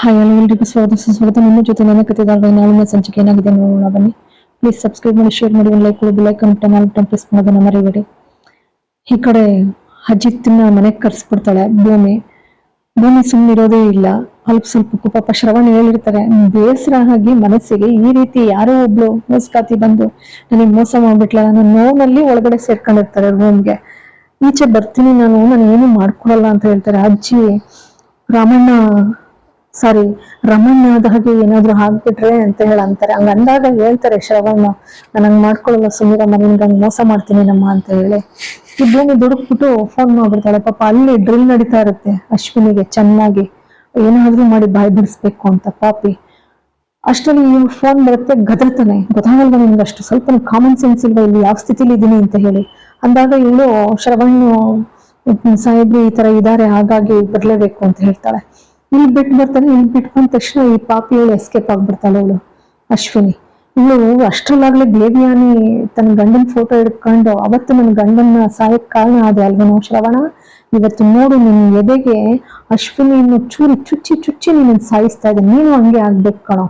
Hi hello ಎಲ್ರಿಗೂ ಸ್ವಾಗತ. ಸುಸ್ವಾಗತ. ನಿಮ್ಮ ಜೊತೆ ನನ್ನ ಕಥೆಗಾರರ ನಾಳಿನ ಸಂಚಿಕೆ ಏನಾಗಿದೆ ನೋಡೋಣ. ಬನ್ನಿ. ಪ್ಲೀಸ್ ಸಬ್ಸ್ಕ್ರೈಬ್ ಮಾಡಿ ಶೇರ್ ಮಾಡಿ, ಒಂದು ಲೈಕ್ ಕೊಡಿ ಬೆಲ್ಲೈಕ್ ಅಂತ ಮಾಡಿ ಪ್ರೆಸ್ ಮಾಡೋದನ್ನ ಮರಿಬೇಡಿ. ಈ ಕಡೆ ಅಜಿತ್ನ ಮನೆಗೆ ಕರ್ಸ್ಬಿಡ್ತಾಳೆ ಭೂಮಿ. ಭೂಮಿ ಸುಮ್ಮನಿರೋದೇ ಇಲ್ಲ. ಅಲ್ಪ ಸ್ವಲ್ಪ ಪಾಪ ಶ್ರವಣ ಹೇಳಿರ್ತಾರೆ, ಬೇಸರ ಆಗಿ ಮನಸ್ಸಿಗೆ ಈ ರೀತಿ ಯಾರೋ ಒಬ್ಳು ಮೋಸ್ಕಾತಿ ಬಂದು ನನಗೆ ಮೋಸ ಮಾಡ್ಬಿಟ್ಲ. ನನ್ನ ನೋವಿನಲ್ಲಿ ಒಳಗಡೆ ಸೇರ್ಕೊಂಡಿರ್ತಾರೆ ರೂಮ್ಗೆ ಈಚೆ ಬರ್ತೀನಿ ನಾನು ನಾನು ಏನು ಮಾಡ್ಕೊಡಲ್ಲ ಅಂತ ಹೇಳ್ತಾರೆ. ಅಜ್ಜಿ, ರಾಮಣ್ಣ ಸಾರಿ ರಮಣ್ಣದ ಹಾಗೆ ಏನಾದ್ರು ಆಗ್ಬಿಟ್ರೆ ಅಂತ ಹೇಳ ಅಂತಾರೆ. ಹಂಗ ಅಂದಾಗ ಹೇಳ್ತಾರೆ, ಶ್ರವಣ, ನಾನು ಹಂಗ್ ಮಾಡ್ಕೊಳಲ್ಲ ಸುಮೀರಮ್ಮ ನಿನ್ಗೆ ಮೋಸ ಮಾಡ್ತೀನಿ ನಮ್ಮ ಅಂತ ಹೇಳಿ. ಈ ಭೂಮಿ ದುಡುಕ್ಬಿಟ್ಟು ಫೋನ್ ಮಾಡ್ಬಿಡ್ತಾಳೆ. ಪಾಪ ಅಲ್ಲಿ ಡ್ರಿಲ್ ನಡೀತಾ ಇರುತ್ತೆ ಅಶ್ವಿನಿಗೆ ಚೆನ್ನಾಗಿ. ಏನಾದ್ರೂ ಮಾಡಿ ಬಾಯ್ ಬಿಡಿಸ್ಬೇಕು ಅಂತ ಪಾಪಿ. ಅಷ್ಟರಲ್ಲಿ ಇವ್ ಫೋನ್ ಬರುತ್ತೆ ಗದರ್ತಾನೆ. ಗೊತ್ತಾಗಲ್ವ ನಿಮ್ಗೆ ಅಷ್ಟು? ಸ್ವಲ್ಪ ಕಾಮನ್ ಸೆನ್ಸ್ ಇಲ್ವಾ? ಇಲ್ಲಿ ಯಾವ ಸ್ಥಿತಿಲಿ ಇದೀನಿ ಅಂತ ಹೇಳಿ. ಅಂದಾಗ ಇವಳು, ಶ್ರವಣ್, ಸಾಹೇಬ್ರು ಈ ತರ ಇದಾರೆ, ಹಾಗಾಗಿ ಬರ್ಲೇಬೇಕು ಅಂತ ಹೇಳ್ತಾಳೆ. ಇಲ್ಲಿ ಬಿಟ್ಟು ಬರ್ತಾನೆ, ಇಲ್ಲಿ ಬಿಟ್ಕೊಂಡ ತಕ್ಷಣ ಈ ಪಾಪಿ ಇವಳು ಎಸ್ಕೇಪ್ ಆಗ್ಬಿಡ್ತಾಳೆ ಅವಳು, ಅಶ್ವಿನಿ. ಇವಳು ಅಷ್ಟರಲ್ಲಾಗ್ಲೇ ದೇವಿಯಾನಿ ತನ್ನ ಗಂಡನ ಫೋಟೋ ಹಿಡ್ಕೊಂಡು ಅವತ್ತು ನನ್ನ ಗಂಡನ ಸಾಯಕ್ ಕಾರಣ ಆದೆ ಅಲ್ವೇನೋ ಶ್ರವಣ? ಇವತ್ತು ನೋಡು ನಿನ್ನ ಎದೆಗೆ ಅಶ್ವಿನಿಯನ್ನು ಚೂರಿ ಚುಚ್ಚಿ ಚುಚ್ಚಿ ನೀನು ಸಾಯಿಸ್ತಾ ಇದ್ದೆ ನೀನು ಹಂಗೆ ಆಗ್ಬೇಕು ಕಣೋ.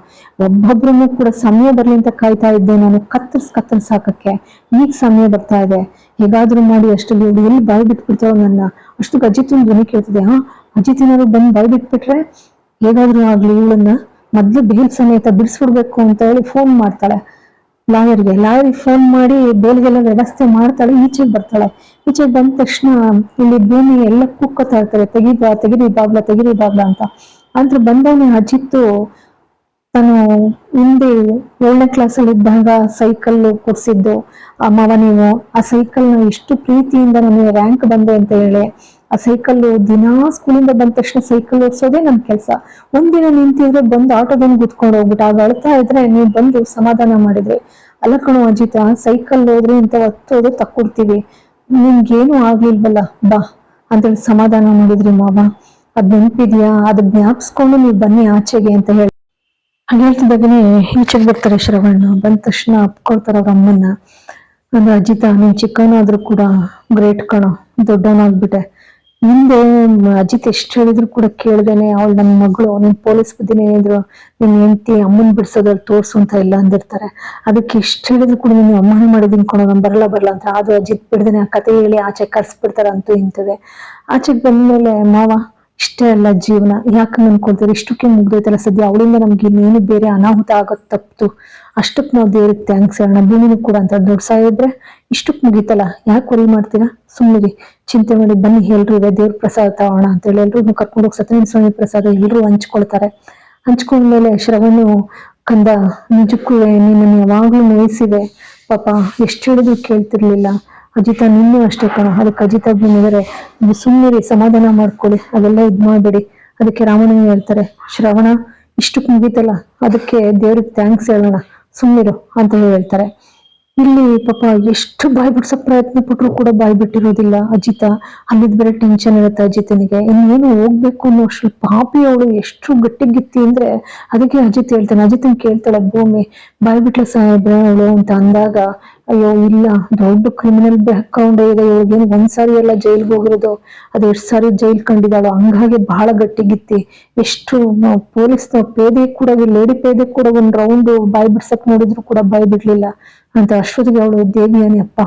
ಒಬ್ಬೊಬ್ರನ್ನು ಕೂಡ ಸಮಯ ಬರ್ಲಿ ಅಂತ ಕಾಯ್ತಾ ಇದ್ದೆ ನಾನು, ಕತ್ತರಿಸ್ ಕತ್ತರಿಸ್ ಹಾಕಕ್ಕೆ ಈಗ ಸಮಯ ಬರ್ತಾ ಇದೆ. ಹೇಗಾದ್ರೂ ಮಾಡಿ ಅಷ್ಟಲ್ಲಿ ಇವಳು ಎಲ್ಲಿ ಬಾಯಿ ಬಿಟ್ಬಿಡ್ತಾವ ನನ್ನ. ಅಷ್ಟು ಅಜಿತಿನ ಧ್ವನಿ ಕೇಳ್ತಿದೆ ಹಾ ಅಜಿತಿನಾದ್ರು ಬಂದು ಬಾಯಿ ಬಿಟ್ಬಿಟ್ರೆ ಹೇಗಾದ್ರೂ ಆಗ್ಲಿ ಇವಳನ್ನ ಮೊದ್ಲು ಬೇಲ್ ಸಮೇತ ಬಿಡಿಸ್ಬಿಡ್ಬೇಕು ಅಂತ ಹೇಳಿ ಫೋನ್ ಮಾಡ್ತಾಳೆ. ಲಾಯರ್ಗೆ. ಲಾಯರ್ಗೆ ಫೋನ್ ಮಾಡಿ ಬೇಲ್ಗೆಲ್ಲ ವ್ಯವಸ್ಥೆ ಮಾಡ್ತಾಳೆ, ಈಚೆಗೆ ಬರ್ತಾಳೆ. ಈಚೆಗೆ ಬಂದ ತಕ್ಷಣ ಇಲ್ಲಿ ಭೂಮಿ ಎಲ್ಲ ಕುಕ್ಕೋತಾ ಇರ್ತಾರೆ ತೆಗಿಬಾ ತೆಗಿರಿ ಬಾಗ್ಲ ತೆಗಿರಿ ಬಾಗ್ಲ ಅಂತ. ಆದ್ರೆ ಬಂದವನೇ ಅಜಿತ್ತು ತಾನು ಹಿಂದೆ ಏಳನೇ ಕ್ಲಾಸಲ್ಲಿ ಇದ್ದಾಗ ಸೈಕಲ್ ಕೊಡ್ಸಿದ್ದು. ಆ ಮಾವ ನೀವು ಆ ಸೈಕಲ್ನ ಎಷ್ಟು ಪ್ರೀತಿಯಿಂದ ನನಗೆ ರ್ಯಾಂಕ್ ಬಂದೆ ಅಂತ ಹೇಳಿ. ಆ ಸೈಕಲ್ ದಿನಾ ಸ್ಕೂಲಿಂದ ಬಂದ ತಕ್ಷಣ ಸೈಕಲ್ ಓಡಿಸೋದೇ ನಮ್ಮ ಕೆಲಸ. ಒಂದಿನ ನಿಂತಿದ್ರೆ ಬಂದು ಆಟೋದಲ್ಲಿ ಕುತ್ಕೊಂಡು ಹೋಗ್ಬಿಟ್ಟು ಆಗ ಅಳ್ತಾ ಇದ್ರೆ ನೀವು ಬಂದು ಸಮಾಧಾನ ಮಾಡಿದ್ರಿ. ಅಲ್ಲ ಕಣೋ ಅಜಿತ ಸೈಕಲ್ ಹೋದ್ರೆ ಇಂಥ ಒತ್ತೋದು ತಕ್ಕೊಡ್ತೀವಿ. ನಿಮ್ಗೇನು ಆಗ್ಲಿಲ್ವಲ್ಲ, ಬಾ. ಅಂತೇಳಿ ಸಮಾಧಾನ ಮಾಡಿದ್ರಿ ಮಾವ. ಅದ್ ನೆನ್ಪಿದ್ಯಾ? ಅದ್ ಜ್ಞಾಪಿಸ್ಕೊಂಡು ನೀವು ಬನ್ನಿ ಆಚೆಗೆ ಅಂತ ಹೇಳಿ. ಹಾಗೆ ಹೇಳ್ತಿದ್ದಾಗನೇ ಈಚೆಗೆ ಬರ್ತಾರೆ ಶ್ರವಣ್ಣ. ಬಂದ ತಕ್ಷಣ ಅಪ್ಕೊಳ್ತಾರೆ ಅವ್ರ ಅಮ್ಮನ್ನ. ಅಂದ್ರೆ ಅಜಿತ, ನೀನ್ ಚಿಕ್ಕನಾದ್ರೂ ಕೂಡ ಗ್ರೇಟ್ ಕಣೋ. ದೊಡ್ಡವನಾಗ್ಬಿಟ್ಟೆ ಹಿಂದೆ ಮ್, ಅಜಿತ್ ಎಷ್ಟು ಹೇಳಿದ್ರು ಕೂಡ ಕೇಳ್ದೇನೆ ಅವಳು ನನ್ನ ಮಗಳು ನಿನ್ ಪೊಲೀಸ್ ಬುದ್ಧಿನ ಏನಿದ್ರು ನಿನ್ ಹೆಂಡತಿ ಅಮ್ಮನ್ ಬಿಡ್ಸೋದ್ರಲ್ಲಿ ತೋರ್ಸು ಅಂತ ಇಲ್ಲ ಅಂದಿರ್ತಾರೆ. ಅದಕ್ಕೆ ಎಷ್ಟು ಹೇಳಿದ್ರು ಕೂಡ ನೀನು ಅಮ್ಮನ ಮಾಡಿದೀನಿ ಕೊಡೋ ಬರಲ್ಲ ಬರಲ್ಲ ಅಂತ. ಅದು ಅಜಿತ್ ಬಿಡ್ದೇನೆ ಆ ಕತೆ ಹೇಳಿ ಆಚೆ ಕರ್ಸ್ಬಿಡ್ತಾರೆ ಅಂತೂ ಇಂತದೆ ಆಚೆಗೆ ಬಂದ್ಮೇಲೆ ಮಾವ ಇಷ್ಟೇ ಅಲ್ಲ ಜೀವನ. ಯಾಕೆ ಅನ್ಕೊಳ್ತಾರೆ ಇಷ್ಟಕ್ಕೆ ಮುಗ್ದೋಯ್ತಲ್ಲ ಸದ್ಯ. ಅವಳಿಂದ ನಮ್ಗೆ ಇನ್ನೇನು ಬೇರೆ ಅನಾಹುತ ಆಗೋದ್ ತಪ್ಪಿತು ಅಷ್ಟಕ್ಕೆ ನಾವು ದೇವ್ರಿಗೆ ಥ್ಯಾಂಕ್ಸ್ ಹೇಳೋಣ. ಭೂಮಿನೂ ಕೂಡ ಅಂತ ದೊಡ್ಡ ಸಾಯಿದ್ರೆ ಇಷ್ಟಕ್ಕೆ ಮುಗೀತಲ್ಲ. ಯಾಕೆ ವರಿ ಮಾಡ್ತೀರಾ? ಸುಮ್ಮನೆ ಚಿಂತೆ ಮಾಡಿ ಬನ್ನಿ, ಎಲ್ರು ಇದೆ. ದೇವ್ರ ಪ್ರಸಾದ ತಗೋಣ ಅಂತ ಹೇಳಿ ಎಲ್ರು ಕರ್ಕೊಂಡು ಹೋಗಿ ಸತ್ಯನಾರಾಯಣ ಸ್ವಾಮಿ ಪ್ರಸಾದ ಎಲ್ರು ಹಂಚ್ಕೊಳ್ತಾರೆ. ಹಂಚ್ಕೊಂಡ್ಮೇಲೆ ಶ್ರವಣು ಕಂದ, ನಿಜಕ್ಕೂ ನಿನ್ನನ್ನು ಯಾವಾಗ್ಲೂ ಮೇಯಿಸಿದೆ ಪಾಪ, ಎಷ್ಟು ಹೇಳಿದ್ರು ಕೇಳ್ತಿರ್ಲಿಲ್ಲ. ಅಜಿತ ನಿನ್ನೂ ಅಷ್ಟೇ ಕಣ. ಅದಕ್ಕೆ ಅಜಿತ ಬಂದಿದ್ದಾರೆ ಸುಮ್ಮನೆ ಸಮಾಧಾನ ಮಾಡ್ಕೊಳ್ಳಿ. ಅದೆಲ್ಲ ಇದ್ ಮಾಡಬೇಡಿ. ಅದಕ್ಕೆ ರಾಮಣ್ಣ ಹೇಳ್ತಾರೆ, ಶ್ರವಣ, ಇಷ್ಟಕ್ಕೆ ಮುಗೀತಲ್ಲ. ಅದಕ್ಕೆ ದೇವ್ರಿಗೆ ಥ್ಯಾಂಕ್ಸ್ ಹೇಳೋಣ. ಸುಮ್ಮನಿರು ಅಂತ ಹೇಳಿ ಹೇಳ್ತಾರೆ. ಇಲ್ಲಿ ಪಾಪ ಎಷ್ಟು ಬಾಯ್ ಬಿಡ್ಸೋ ಪ್ರಯತ್ನ ಪಟ್ರು ಕೂಡ ಬಾಯ್ ಬಿಟ್ಟಿರೋದಿಲ್ಲ ಅಜಿತ. ಅಲ್ಲಿದ್ ಬೇರೆ ಟೆನ್ಷನ್ ಇರುತ್ತೆ ಅಜಿತನಿಗೆ. ಇನ್ನೇನು ಹೋಗ್ಬೇಕು ಅನ್ನೋ ಅಷ್ಟು ಪಾಪಿ ಅವಳು ಎಷ್ಟು ಗಟ್ಟಿಗಿತ್ತಿ ಅಂದ್ರೆ ಅದಕ್ಕೆ ಅಜಿತ್ ಹೇಳ್ತಾನೆ. ಅಜಿತನ್ ಕೇಳ್ತಾಳೆ, ಭೂಮಿ ಬಾಯ್ ಬಿಟ್ಲ ಸಾಹೇಬ್ರೆ ಅವಳು ಅಂತ ಅಂದಾಗ ಅಯ್ಯೋ, ಇಲ್ಲ. ದೊಡ್ಡ ಕ್ರಿಮಿನಲ್ ಬ್ಯಾಕ್ಗ್ರೌಂಡ್ ಇದೆ ಇವಳಿಗೇನು ಒಂದ್ಸಾರಿ ಎಲ್ಲ ಜೈಲ್ಗೆ ಹೋಗಿರೋದು, ಅದು ಎಷ್ಟು ಸಾರಿ ಜೈಲ್ ಕಂಡಿದ್ದಾಳೋ? ಹಂಗಾಗಿ ಬಹಳ ಗಟ್ಟಿಗಿತ್ತಿ. ಎಷ್ಟು ಪೊಲೀಸ್ ಪೇದೆ ಕೂಡ ಲೇಡಿ ಪೇದೆ ಕೂಡ ಒಂದ್ ರೌಂಡ್ ಬಾಯ್ ಬಿಡ್ಸಕ್ ನೋಡಿದ್ರು ಕೂಡ ಬಾಯ್ ಬಿಡ್ಲಿಲ್ಲ. ಅಂತ ಅಷ್ಟೊತ್ತಿಗೆ ಅವಳು ಅನಿ ಅಪ್ಪ,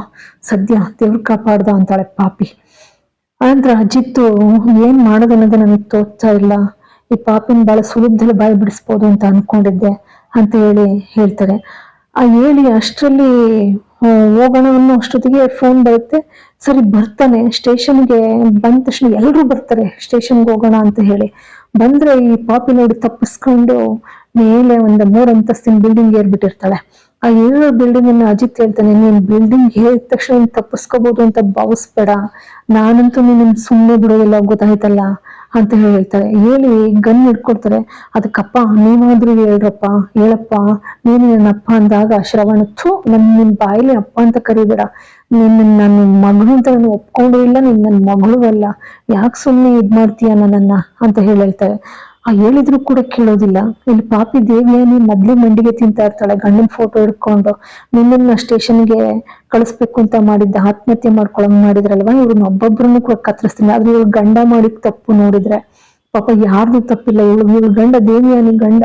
ಸದ್ಯ ದೇವ್ರ ಕಾಪಾಡ್ದ ಅಂತಾಳೆ ಪಾಪಿ. ಆನಂತರ ಅಜಿತ್ತು, ಏನ್ ಮಾಡೋದು ಅನ್ನೋದು ನನಗೆ ತೋರ್ತಾ ಇಲ್ಲ. ಈ ಪಾಪಿನ ಬಹಳ ಸುಲಭದಲ್ಲಿ ಬಾಯಿ ಬಿಡಿಸ್ಬೋದು ಅಂತ ಅನ್ಕೊಂಡಿದ್ದೆ ಅಂತ ಹೇಳಿ ಹೇಳ್ತಾರೆ. ಆ ಹೇಳಿ ಅಷ್ಟರಲ್ಲಿ ಹೋಗೋಣ ಅನ್ನೋ ಅಷ್ಟೊತ್ತಿಗೆ ಫೋನ್ ಬರುತ್ತೆ. ಸರಿ, ಬರ್ತಾನೆ. ಸ್ಟೇಷನ್ಗೆ ಬಂದ ತಕ್ಷಣ ಎಲ್ಲರೂ ಬರ್ತಾರೆ. ಸ್ಟೇಷನ್ಗೆ ಹೋಗೋಣ ಅಂತ ಹೇಳಿ. ಬಂದ್ರೆ ಈ ಪಾಪಿ ನೋಡಿ ತಪ್ಪಿಸ್ಕೊಂಡು ಮೇಲೆ ಒಂದು ಮೂರಂತಸ್ತಿನ ಬಿಲ್ಡಿಂಗ್ ಏರ್ಬಿಟ್ಟಿರ್ತಾಳೆ. ಆ ಏಳು ಬಿಲ್ಡಿಂಗ್ ಅನ್ನ ಅಜಿತ್ ಹೇಳ್ತಾನೆ, ನೀನ್ ಬಿಲ್ಡಿಂಗ್ ಹೇಳಿದ ತಕ್ಷಣ ತಪ್ಪಿಸ್ಕೋಬಹುದು ಅಂತ ಭಾವಿಸ್ಬೇಡ. ನಾನಂತೂ ನೀನ್ ಸುಮ್ಮನೆ ಬಿಡೋದಿಲ್ಲ ಗೊತ್ತಾಯ್ತಲ್ಲ. ಅಂತ ಹೇಳಿ ಹೇಳ್ತಾರೆ. ಹೇಳಿ ಗನ್ ಹಿಡ್ಕೊಡ್ತಾರೆ. ಅದಕ್ಕಪ್ಪ, ನೀವಾದ್ರೂ ಹೇಳ್ರಪ್ಪ, ಹೇಳಪ್ಪ, ನೀನು ನನ್ನ ಅಪ್ಪ ಅಂದಾಗ ಶ್ರವಣ, ಥೂ, ನನ್ ನಿನ್ ಬಾಯಲ್ಲಿ ಅಪ್ಪ ಅಂತ ಕರಿಬೇಡ. ನಿನ್ನ ನನ್ನ ಮಗಳು ಅಂತ ನಾನು ಒಪ್ಕೊಂಡು ಇಲ್ಲ, ನಿನ್ ನನ್ನ ಮಗಳು ಅಲ್ಲ. ಯಾಕೆ ಸುಮ್ಮನೆ ಇದ್ ಮಾಡ್ತೀಯ ನನ್ನನ್ನ? ಅಂತ ಹೇಳಿ ಹೇಳ್ತಾರೆ ಆ ಹೇಳಿದ್ರು ಕೂಡ ಕೇಳೋದಿಲ್ಲ. ಇಲ್ಲಿ ಪಾಪಿ ದೇವಿಯಾನಿ ಮೊದ್ಲು ಮಂಡಿಗೆ ತಿಂತಾ ಇರ್ತಾಳೆ, ಗಂಡನ ಫೋಟೋ ಹಿಡ್ಕೊಂಡು. ನಿನ್ನನ್ನ ಸ್ಟೇಷನ್ಗೆ ಕಳಿಸ್ಬೇಕು ಅಂತ ಮಾಡಿದ್ದ, ಆತ್ಮಹತ್ಯೆ ಮಾಡ್ಕೊಳಂಗ್ ಮಾಡಿದ್ರಲ್ವಾ? ಇವ್ರನ್ನ ಒಬ್ಬೊಬ್ರನ್ನು ಕೂಡ ಕತ್ತರಿಸ್ತೀನಿ ಆದ್ರೆ ಇವ್ರು ಗಂಡ ಮಾಡಿದ ತಪ್ಪು ನೋಡಿದ್ರೆ, ಪಾಪ ಯಾರ್ದು ತಪ್ಪಿಲ್ಲ ಇವಳು. ಇವ್ರ ಗಂಡ ದೇವಿಯಾನಿ ಗಂಡ?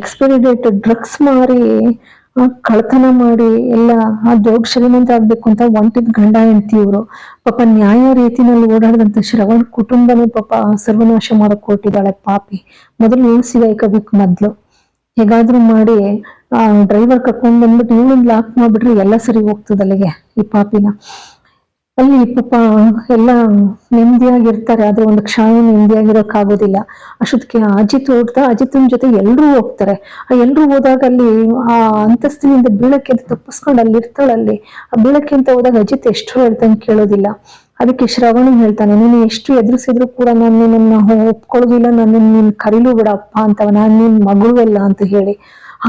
ಎಕ್ಸ್ಪೈರಿ ಡೇಟ್ ಡ್ರಗ್ಸ್ ಮಾರಿ ಕಳ್ತನ ಮಾಡಿ ಎಲ್ಲ ಆ ಜೋಗ್ ಶ್ರೀಮಂತ ಆಗ್ಬೇಕು ಅಂತ ಒಂಟಿದ್ ಗಂಡ ಹೆಂಡತಿ ಇವ್ರು. ಪಾಪ ನ್ಯಾಯ ರೀತಿನಲ್ಲಿ ಓಡಾಡದಂತ ಶ್ರವಣ್ ಕುಟುಂಬನೇ ಪಾಪ ಸರ್ವನಾಶ ಮಾಡಕ್ ಕೊಟ್ಟಿದ್ದಾಳೆ ಪಾಪಿ. ಮೊದಲು ಏನ್ ಸಿಗಾಯ್ಕೋಬೇಕು ಮೊದ್ಲು. ಹೇಗಾದ್ರೂ ಮಾಡಿ ಆ ಡ್ರೈವರ್ ಕರ್ಕೊಂಡ್ ಬಂದ್ಬಿಟ್ಟು ಇವಳನ್ನ ಲಾಕ್ ಮಾಡ್ಬಿಟ್ರೆ ಎಲ್ಲ ಸರಿ ಹೋಗ್ತದೆ ಅಲ್ಲಿಗೆ ಈ ಪಾಪಿನ. ಅಲ್ಲಿ ಪಾಪ ಎಲ್ಲ ನೆಮ್ಮದಿಯಾಗಿರ್ತಾರೆ, ಆದ್ರೆ ಒಂದು ಕ್ಷಣ ನೆಮ್ಮದಿಯಾಗಿರೋಕ್ಕಾಗೋದಿಲ್ಲ. ಅಷ್ಟೊತ್ತಿಗೆ ಅಜಿತ್ ಓಡ್ತಾ ಅಜಿತ್ನ ಜೊತೆ ಎಲ್ರೂ ಹೋಗ್ತಾರೆ. ಆ ಎಲ್ರೂ ಹೋದಾಗ ಅಲ್ಲಿ ಆ ಅಂತಸ್ತಿನಿಂದ ಬೀಳಕ್ಕೆ ಅಂತ ತಪ್ಪಿಸ್ಕೊಂಡು ಅಲ್ಲಿ ಇರ್ತಾಳಲ್ಲಿ ಆ ಬೀಳಕ್ಕೆ ಅಂತ ಹೋದಾಗ ಅಜಿತ್ ಎಷ್ಟು ಹೇಳ್ತಾನೆ ಕೇಳೋದಿಲ್ಲ. ಅದಕ್ಕೆ ಶ್ರವಣ ಹೇಳ್ತಾನೆ, ನೀನು ಎಷ್ಟು ಎದುರಿಸಿದ್ರು ಕೂಡ ನಾನು ನಿನ್ನ ಒಪ್ಕೊಳ್ಳೋದಿಲ್ಲ, ನಾನು ನಿನ್ನ ಕರೀಲು ಬಿಡಪ್ಪ ಅಂತವ, ನಾನು ನಿನ್ ಮಗಳು ಅಲ್ಲ ಅಂತ ಹೇಳಿ.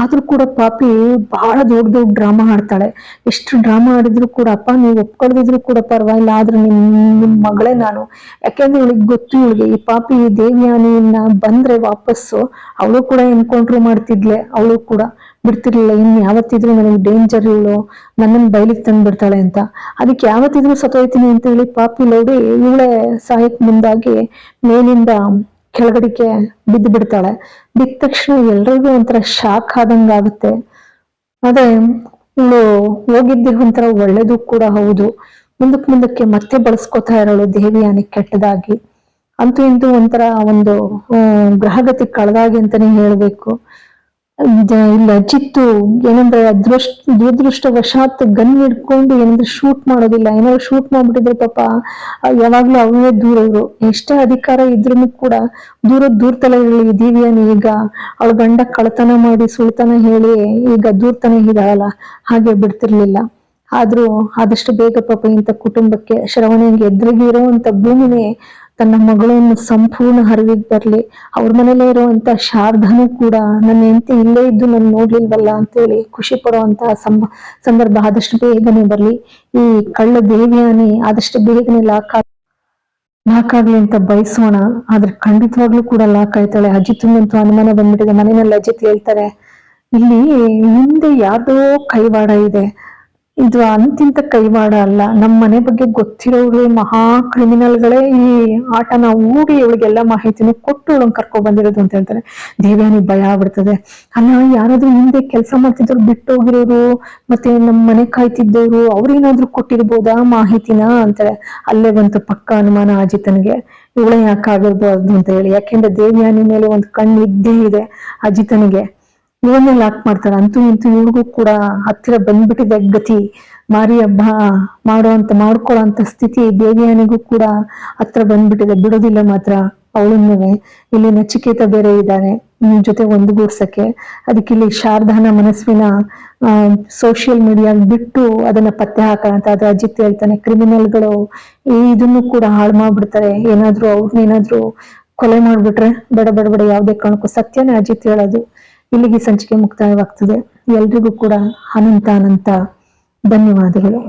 ಆದ್ರೂ ಕೂಡ ಪಾಪಿ ಬಹಳ ದೊಡ್ಡ ದೊಡ್ಡ ಡ್ರಾಮಾ ಆಡ್ತಾಳೆ ಎಷ್ಟು ಡ್ರಾಮಾ ಆಡಿದ್ರು ಕೂಡ, ಅಪ್ಪ, ನೀವು ಒಪ್ಕೊಳ್ದಿದ್ರು ಕೂಡ ಪರವಾಗಿಲ್ಲ, ಆದ್ರೆ ನಿಮ್ ನಿಮ್ ಮಗಳೇ ನಾನು. ಯಾಕೆಂದ್ರೆ ಇವಳಿಗೆ ಗೊತ್ತು, ಇವಳಿಗೆ ಈ ಪಾಪಿ ದೇವ್ಯಾನಿಯನ್ನ ಬಂದ್ರೆ ವಾಪಸ್ಸು ಅವಳು ಕೂಡ ಎನ್ಕೌಂಟ್ರ್ ಮಾಡ್ತಿದ್ಲೆ, ಅವಳು ಕೂಡ. ಬಿಡ್ತಿರ್ಲಿಲ್ಲ, ಇನ್ ಯಾವತ್ತಿದ್ರು ನನಗೆ ಡೇಂಜರ್ ಇವಳು ನನ್ನನ್ನು ಬಯಲಿಗೆ ತಂದು ಬಿಡ್ತಾಳೆ ಅಂತ. ಅದಕ್ಕೆ ಯಾವತ್ತಿದ್ರು ಸತೋಯ್ತೀನಿ ಅಂತ ಹೇಳಿ ಪಾಪಿ ಲೌಡಿ ಇವಳೇ ಸಾಯಕ್ ಮುಂದಾಗಿ ಮೇಲಿಂದ ಕೆಳಗಡಿಕೆ ಬಿದ್ದು ಬಿಡ್ತಾಳೆ. ಬಿದ್ದ ತಕ್ಷಣ ಎಲ್ರಿಗೂ ಒಂಥರ ಶಾಕ್ ಆದಂಗ ಆಗುತ್ತೆ. ಅದೇ, ಇವಳು ಹೋಗಿದ್ದೆ ಒಂಥರ ಒಳ್ಳೇದು ಕೂಡ ಹೌದು. ಮುಂದಕ್ಕೆ ಮುಂದಕ್ಕೆ ಮತ್ತೆ ಬಳಸ್ಕೊತಾ ಇರೋಳು ದೇವಿಯಾನಿ ಕೆಟ್ಟದಾಗಿ. ಅಂತೂ ಇಂತೂ ಒಂಥರ ಒಂದು ಗ್ರಹಗತಿ ಕಳೆದಾಗಿ ಅಂತಾನೆ ಹೇಳ್ಬೇಕು. ಇಲ್ಲ ಚಿತ್ತು ಏನಂದ್ರೆ ಅದೃಷ್ಟ, ದುರದೃಷ್ಟವಶಾತ್ ಗನ್ ಹಿಡ್ಕೊಂಡು ಏನಂದ್ರೆ ಶೂಟ್ ಮಾಡೋದಿಲ್ಲ. ಏನಾದ್ರು ಶೂಟ್ ಮಾಡ್ಬಿಟ್ಟಿದ್ರೆ ಪಾಪ, ಯಾವಾಗ್ಲೂ ಅವನೇ ದೂರ ಇವ್ರು. ಎಷ್ಟೇ ಅಧಿಕಾರ ಇದ್ರೂ ಕೂಡ ದೂರ ದೂರ್ತಲೆಯಲ್ಲಿ ಇದೀವಿ ಅನ್ ಈಗ ಅವಳ ಗಂಡ ಕಳತನ ಮಾಡಿ, ಸುಳ್ತನ ಹೇಳಿ ಈಗ ದೂರ್ತನ ಇದಾಳಲ್ಲ, ಹಾಗೆ ಬಿಡ್ತಿರ್ಲಿಲ್ಲ. ಆದ್ರೂ ಆದಷ್ಟು ಬೇಗ ಪಾಪ ಇಂಥ ಕುಟುಂಬಕ್ಕೆ, ಶ್ರವಣಿಗೆ ಎದುರಿಗೆ ಇರುವಂತ ಭೂಮಿನೇ ತನ್ನ ಮಗಳನ್ನು ಸಂಪೂರ್ಣ ಹರಿವಿಗೆ ಬರ್ಲಿ ಅವ್ರ ಮನೇಲೇ ಇರುವಂತ ಶಾರದನು ಕೂಡ ನನ್ನ ಹೆಂಡತಿ ಇಲ್ಲೇ ಇದ್ದು ನಾನು ನೋಡ್ಲಿಲ್ವಲ್ಲ ಅಂತೇಳಿ ಖುಷಿ ಪಡುವಂತಹ ಸಂಬ, ಸಂದರ್ಭ ಆದಷ್ಟು ಬೇಗನೆ ಬರ್ಲಿ. ಈ ಕಳ್ಳ ದೇವಿಯಾನೆ ಆದಷ್ಟು ಬೇಗನೆ ಲಾಕ್ ಲಾಕ್ ಆಗ್ಲಿ ಅಂತ ಬಯಸೋಣ. ಆದ್ರೆ ಖಂಡಿತವಾಗ್ಲೂ ಕೂಡ ಲಾಕ್ ಆಯ್ತಾಳೆ. ಅಜಿತ್ಗಂತೂ ಅನುಮಾನ ಬಂದ್ಬಿಟ್ಟಿದೆ. ಮನೆಯಲ್ಲಿ ಅಜಿತ್ ಹೇಳ್ತಾರೆ. ಇಲ್ಲಿ ಹಿಂದೆ ಯಾರ್ದೋ ಕೈವಾಡ ಇದೆ. ಇದು ಅಂತಿಂತ ಕೈವಾಡ ಅಲ್ಲ. ನಮ್ಮ ಮನೆ ಬಗ್ಗೆ ಗೊತ್ತಿರೋರು ಮಹಾ ಕ್ರಿಮಿನಲ್ಗಳೇ ಈ ಆಟನ ಹೂಡಿ ಇವಳಿಗೆಲ್ಲ ಮಾಹಿತಿನ ಕೊಟ್ಟು ಇವಳನ್ನ ಕರ್ಕೊ ಬಂದಿರೋದು ಅಂತ ಹೇಳ್ತಾರೆ. ದೇವ್ಯಾನಿ ಭಯ ಆಗ್ಬಿಡ್ತದೆ. ಅಲ್ಲ, ಯಾರಾದ್ರೂ ಹಿಂದೆ ಕೆಲಸ ಮಾಡ್ತಿದ್ರು ಬಿಟ್ಟೋಗಿರೋರು, ಮತ್ತೆ ನಮ್ ಮನೆ ಕಾಯ್ತಿದ್ದವ್ರು, ಅವ್ರೇನಾದ್ರೂ ಕೊಟ್ಟಿರ್ಬೋದಾ ಮಾಹಿತಿನ ಅಂತಾರೆ. ಅಲ್ಲೇ ಬಂತು ಪಕ್ಕ ಅನುಮಾನ ಅಜಿತನಿಗೆ. ಇವಳೇ ಯಾಕಾಗಿರ್ಬೋದು ಅಂತ ಹೇಳಿ. ಯಾಕೆಂದ್ರೆ ದೇವ್ಯಾನಿ ಮೇಲೆ ಒಂದು ಕಣ್ಣು ಇದ್ದೇ ಇದೆ ಅಜಿತನಿಗೆ. ಇವನ್ನೇ ಲಾಕ್ ಮಾಡ್ತಾರೆ. ಅಂತೂ ಇಂತೂ ಇವ್ರಿಗೂ ಕೂಡ ಹತ್ತಿರ ಬಂದ್ಬಿಟ್ಟಿದೆ ಗತಿ ಮಾರಿ ಹಬ್ಬ ಮಾಡುವಂತ ಮಾಡ್ಕೊಳ್ಳೋಂತ ಸ್ಥಿತಿ ದೇವಿಯಾನಿಗೂ ಕೂಡ ಹತ್ರ ಬಂದ್ಬಿಟ್ಟಿದೆ. ಬಿಡೋದಿಲ್ಲ ಮಾತ್ರ ಅವಳನ್ನುವೆ ಇಲ್ಲಿ ನಚಿಕೇತ ಬೇರೆ ಇದ್ದಾರೆ. ನಿಮ್ ಜೊತೆ ಒಂದುಗೂಡ್ಸಕ್ಕೆ ಅದಕ್ಕೆ ಇಲ್ಲಿ ಶಾರದಾನ ಮನಸ್ವಿನ ಸೋಷಿಯಲ್ ಮೀಡಿಯಾ ಬಿಟ್ಟು ಅದನ್ನ ಪತ್ತೆ ಹಾಕೋಣ ಅಂತ ಆದ್ರೆ ಅಜಿತ್ ಹೇಳ್ತಾನೆ ಕ್ರಿಮಿನಲ್ಗಳು ಇದನ್ನು ಕೂಡ ಹಾಳು ಮಾಡ್ಬಿಡ್ತಾರೆ. ಏನಾದ್ರೂ ಅವ್ರನ್ನೇನಾದ್ರೂ ಕೊಲೆ ಮಾಡ್ಬಿಟ್ರೆ ಬಡ ಬಡ ಬಡ ಯಾವ್ದೇ ಕಾರಣಕ್ಕೂ ಸತ್ಯನೇ ಅಜಿತ್ ಹೇಳೋದು. ಇಲ್ಲಿಗೆ ಸಂಚಿಕೆ ಮುಕ್ತಾಯವಾಗ್ತದೆ. ಎಲ್ರಿಗೂ ಕೂಡ ಅನಂತ ಅನಂತ ಧನ್ಯವಾದಗಳು.